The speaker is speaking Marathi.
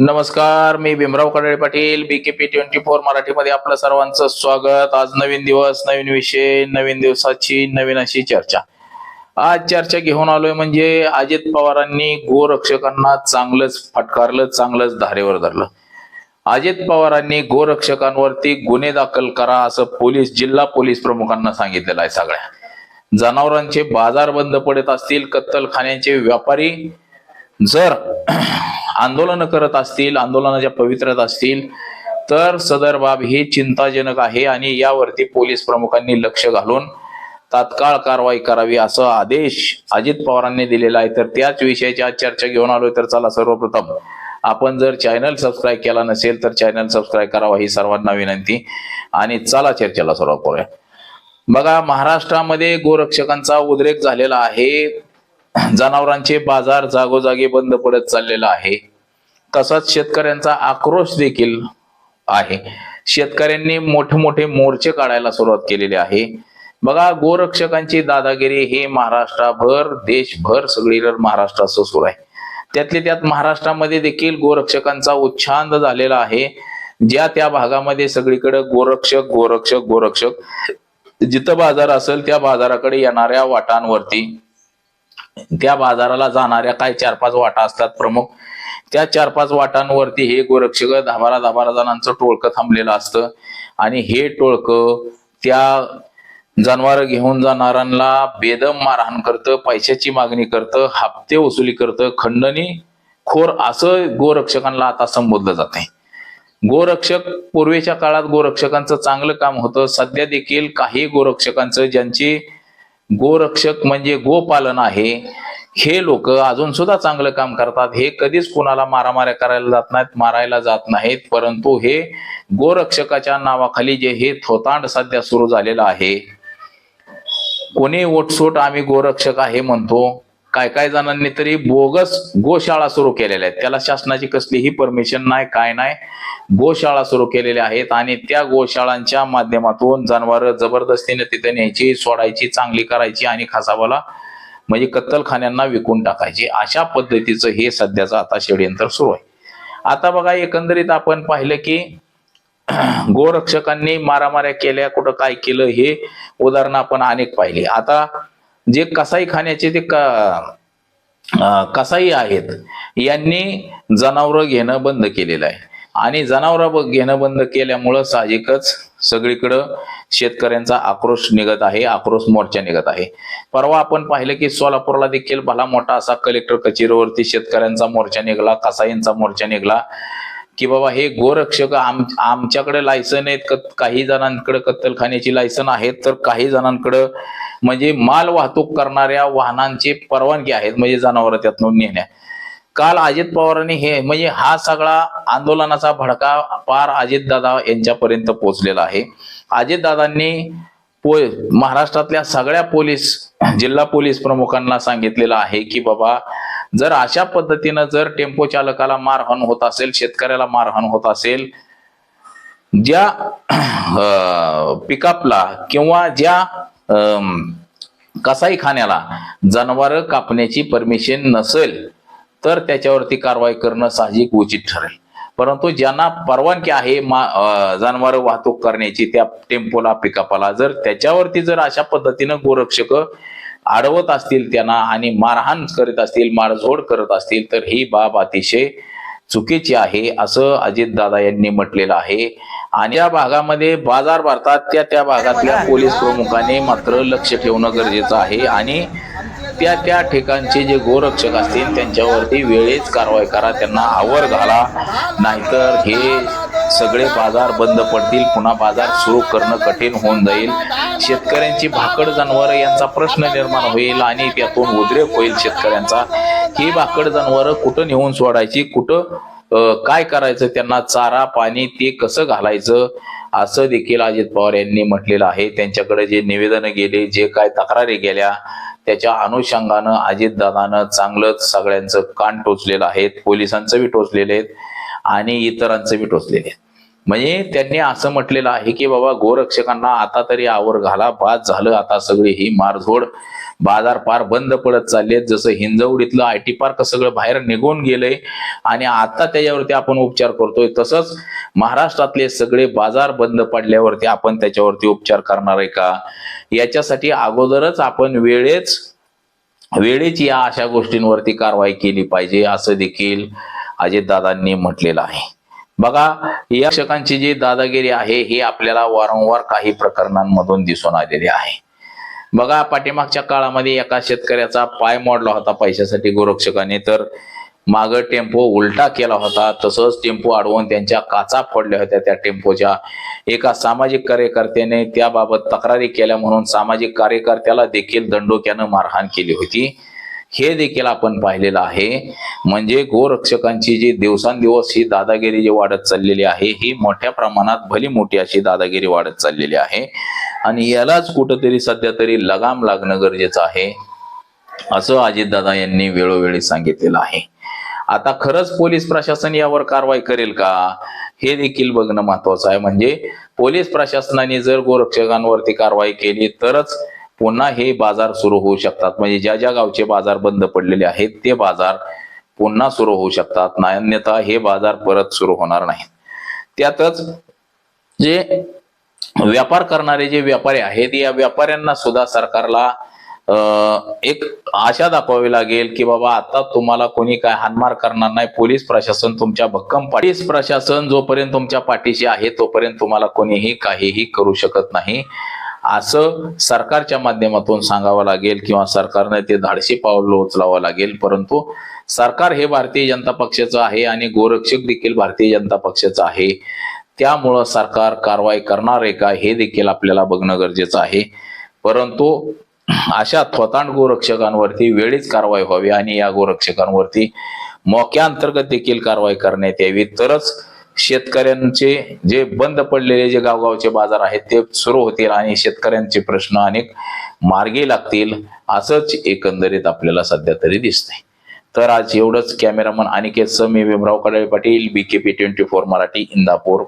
नमस्कार मी Bhimrao Kadale Patil BKP twenty four मराठीमध्ये आपलं सर्वांचं स्वागत. आज नवीन दिवस नवीन विषय नवीन दिवसाची नवीन अशी चर्चा. आज चर्चा घेऊन आलोय म्हणजे अजित पवारांनी गोरक्षकांना चांगलंच फटकारलं चांगलंच धारेवर धरलं. अजित पवारांनी गोरक्षकांवरती गुन्हे दाखल करा असं पोलीस जिल्हा पोलीस प्रमुखांना सांगितलेलं आहे सगळ्या. जनावरांचे बाजार बंद पडत असतील कत्तलखान्यांचे व्यापारी जर आंदोलन करत असतील आंदोलनाच्या पवित्र्यात असतील तर सदर बाब ही चिंताजनक आहे आणि यावरती पोलीस प्रमुखांनी लक्ष घालून तात्काळ कारवाई करावी असा आदेश अजित पवारांनी दिलेला आहे. तर त्याच विषयाची आज चर्चा घेऊन आलोय. तर चला सर्वप्रथम आपण जर चॅनल सबस्क्राईब केला नसेल तर चॅनल सबस्क्राईब करावा ही सर्वांना विनंती. आणि चला चर्चेला सुरुवात करूया. बघा महाराष्ट्रामध्ये गोरक्षकांचा उद्रेक झालेला आहे. जनावरांचे बाजार जागोजागी बंद पडत चाललेला आहे. तसाच शेतकऱ्यांचा आक्रोश देखील आहे. शेतकऱ्यांनी मोठे मोठे मोर्चे काढायला सुरुवात केलेली आहे. बघा गोरक्षकांची दादागिरी हे महाराष्ट्राभर देशभर सगळीकडे महाराष्ट्राचं सुरू आहे. त्यातले त्यात महाराष्ट्रामध्ये देखील गोरक्षकांचा उच्छांद झालेला आहे. ज्या त्या भागामध्ये सगळीकडे गोरक्षक गोरक्षक गोरक्षक जिथं बाजार असेल त्या बाजाराकडे येणाऱ्या वाटांवरती त्या बाजाराला जाणाऱ्या काय चार पाच वाटा असतात प्रमुख. त्या चार पाच वाटांवरती हे गोरक्षक दहा बारा दहा बारा जणांचं टोळकं थांबलेलं असतं. आणि हे टोळकं त्या जनावर घेऊन जाणाऱ्यांना बेदम मारहाण करतं पैशाची मागणी करतं हप्ते वसुली करतं खंडणी खोर असं गोरक्षकांना आता संबोधलं जात आहे गोरक्षक पूर्वीच्या काळात गोरक्षकांचं चांगलं काम होतं. सध्या देखील काही गोरक्षकांचं ज्यांची गोरक्षक म्हणजे गोपालन आहे. हे लोक अजून सुद्धा चांगलं काम करतात. हे कधीच कुणाला मारामाऱ्या करायला जात नाहीत मारायला जात नाहीत. परंतु हे गोरक्षकाच्या नावाखाली जे हे थोतांड सध्या सुरू झालेलं आहे. कोणी ओटसोट आम्ही गोरक्षक आहे म्हणतो. काय काय जणांनी तरी बोगस गोशाळा सुरू केलेल्या आहेत. त्याला शासनाची कसलीही परमिशन नाही काय नाही. गोशाळा सुरू केलेल्या आहेत आणि त्या गोशाळांच्या माध्यमातून जनावर जबरदस्तीने तिथे न्यायची सोडायची चांगली करायची आणि खासाबाला म्हणजे कत्तलखान्यांना विकून टाकायची. अशा पद्धतीचं हे सध्याचं आता षडयंत्र सुरू आहे. आता बघा एकंदरीत आपण पाहिलं की गोरक्षकांनी मारामाऱ्या केल्या कुठं काय केलं हे उदाहरण आपण अनेक पाहिली. आता जे कसाई खाण्याचे ते क- कसाई आहेत यांनी जनावरं घेणं बंद केलेलं आहे. आणि जनावरं घेणं बंद केल्यामुळं साहजिकच सगळीकडं शेतकऱ्यांचा आक्रोश निघत आहे आक्रोश मोर्चा निघत आहे. परवा आपण पाहिलं की सोलापूरला देखील भला मोठा असा कलेक्टर कचेरीवरती शेतकऱ्यांचा मोर्चा निघाला कसाईंचा मोर्चा निघाला. की बाबा हे गोरक्षक आम आमच्याकडे लायसन आहेत काही जणांकडे कत्तलखान्याची लायसन आहेत तर काही जणांकडे म्हणजे माल वाहतूक करणाऱ्या वाहनांची परवानगी आहेत म्हणजे जनावर त्यातून नेण्या. काल अजित पवारांनी हे म्हणजे हा सगळा आंदोलनाचा भडका पार अजितदादा यांच्यापर्यंत पोहोचलेला आहे. अजितदादांनी पो महाराष्ट्रातल्या सगळ्या पोलीस जिल्हा पोलीस प्रमुखांना सांगितलेलं आहे की बाबा जर अशा पद्धतीनं जर टेम्पो चालकाला मारहाण होत असेल शेतकऱ्याला मारहाण होत असेल ज्या पिकअपला किंवा ज्या कसाई कसाईखान्याला जनावर कापण्याची परमिशन नसेल तर त्याच्यावरती कारवाई करणं साहजिक उचित ठरेल. परंतु ज्यांना परवानगी आहे मा जनावर वाहतूक करण्याची त्या टेम्पोला पिकअपला जर त्याच्यावरती जर अशा पद्धतीनं गोरक्षक अडवत असतील त्यांना आणि मारहाण करीत असतील मारझोड करत असतील तर ही बाब अतिशय चुकीची आहे असं अजितदादा यांनी म्हटलेलं आहे. आणि या भागामध्ये बाजार भरतात त्या त्या भागातल्या पोलीस प्रमुखांनी मात्र लक्ष ठेवणं गरजेचं आहे. आणि त्या त्या ठिकाणचे जे गोरक्षक असतील त्यांच्यावरती वेळेच कारवाई करा त्यांना आवर घाला. नाहीतर हे सगळे बाजार बंद पडतील पुन्हा बाजार सुरू करणं कठीण होऊन जाईल. शेतकऱ्यांची भाकड जनावर यांचा प्रश्न निर्माण होईल आणि त्यातून उद्रेक होईल शेतकऱ्यांचा. ही भाकड जनावर कुठं नेऊन सोडायची कुठं काय करायचं त्यांना चारा पाणी ते कसं घालायचं असं देखील अजित पवार यांनी म्हटलेलं आहे. त्यांच्याकडे जे निवेदन गेले जे काय तक्रारी गेल्या त्याच्या अनुषंगानं अजितदादानं चांगलंच सगळ्यांचं कान टोचलेलं आहे पोलिसांचं बी टोचलेले आहेत आणि इतरांचं बी टोचलेले आहेत. म्हणजे त्यांनी असं म्हटलेलं आहे की बाबा गोरक्षकांना आता तरी आवर घाला बाद झालं आता सगळी ही मारझोड बाजार पार बंद पडत चाललेत जसं हिंजवडीतलं आय टी पार्क सगळं बाहेर निघून गेलंय आणि आता त्याच्यावरती आपण उपचार करतोय. तसंच महाराष्ट्रातले सगळे बाजार बंद पडल्यावरती आपण त्याच्यावरती उपचार करणार आहे का? याच्यासाठी अगोदरच आपण वेळेच वेळेच या अशा गोष्टींवरती कारवाई केली पाहिजे असं देखील अजितदादांनी म्हटलेलं आहे. बघा या शिक्षकांची जी दादागिरी आहे ही आपल्याला वारंवार काही प्रकरणांमधून दिसून आलेली आहे. बघा पाठीमागच्या काळामध्ये एका शेतकऱ्याचा पाय मोडला होता पैशासाठी गोरक्षकाने तर माग टेम्पो उलटा केला होता तसंच टेम्पो अडवून त्यांच्या काचा फोडल्या होत्या त्या टेम्पोच्या. एका सामाजिक कार्यकर्त्याने त्याबाबत तक्रारी केल्या म्हणून सामाजिक कार्यकर्त्याला देखील दंडोक्यानं मारहाण केली होती. हे देखील आपण पाहिलेलं आहे. म्हणजे गोरक्षकांची जी दिवसांदिवस ही दादागिरी जी वाढत चाललेली आहे ही मोठ्या प्रमाणात भली मोठी अशी दादागिरी वाढत चाललेली आहे. आणि यालाच कुठंतरी सध्या तरी लगाम लागणं गरजेचं आहे असं अजितदादा यांनी वेळोवेळी सांगितलेलं आहे. आता खरंच पोलीस प्रशासन यावर कारवाई करेल का? हे देखील बघणं महत्वाचं आहे. म्हणजे पोलीस प्रशासनाने जर गोरक्षकांवरती कारवाई केली तरच पुन्हा हे बाजार सुरू होऊ शकतात. म्हणजे ज्या ज्या गावचे बाजार बंद पडलेले आहेत ते बाजार पुन्हा सुरू होऊ शकतात. अन्यथा हे बाजार परत सुरू होणार नाहीत. त्यातच जे व्यापार करणारे जे व्यापारी आहेत या व्यापाऱ्यांना सुद्धा सरकारला एक आशा दाखवावी लागेल की बाबा आता तुम्हाला कोणी काय हानमार करणार नाही. पोलीस प्रशासन तुमच्या भक्कम पोलीस प्रशासन जोपर्यंत तुमच्या पाठीशी आहे तोपर्यंत तुम्हाला कोणीही काहीही करू शकत नाही. असं सरकारच्या माध्यमातून सांगावं लागेल किंवा सरकारने ते धाडसी पावलं उचलावं लागेल. परंतु सरकार हे भारतीय जनता पक्षाचं आहे आणि गोरक्षक देखील भारतीय जनता पक्षाचं आहे. त्यामुळं सरकार कारवाई करणार आहे का हे देखील आपल्याला बघणं गरजेचं आहे. परंतु अशा थोतांड गोरक्षकांवरती वेळीच कारवाई व्हावी आणि या गोरक्षकांवरती मोक्या अंतर्गत देखील कारवाई करण्यात यावी. तरच शेतकऱ्यांचे जे बंद पडलेले जे गावगावचे बाजार आहेत ते सुरू होतील आणि शेतकऱ्यांचे प्रश्न अनेक मार्गी लागतील असंच एकंदरीत आपल्याला सध्या तरी दिसतंय. तर आज एवढंच cameraman Aniket Sami Bhimrao Kadale Patil B K P twenty four Marathi Indapur.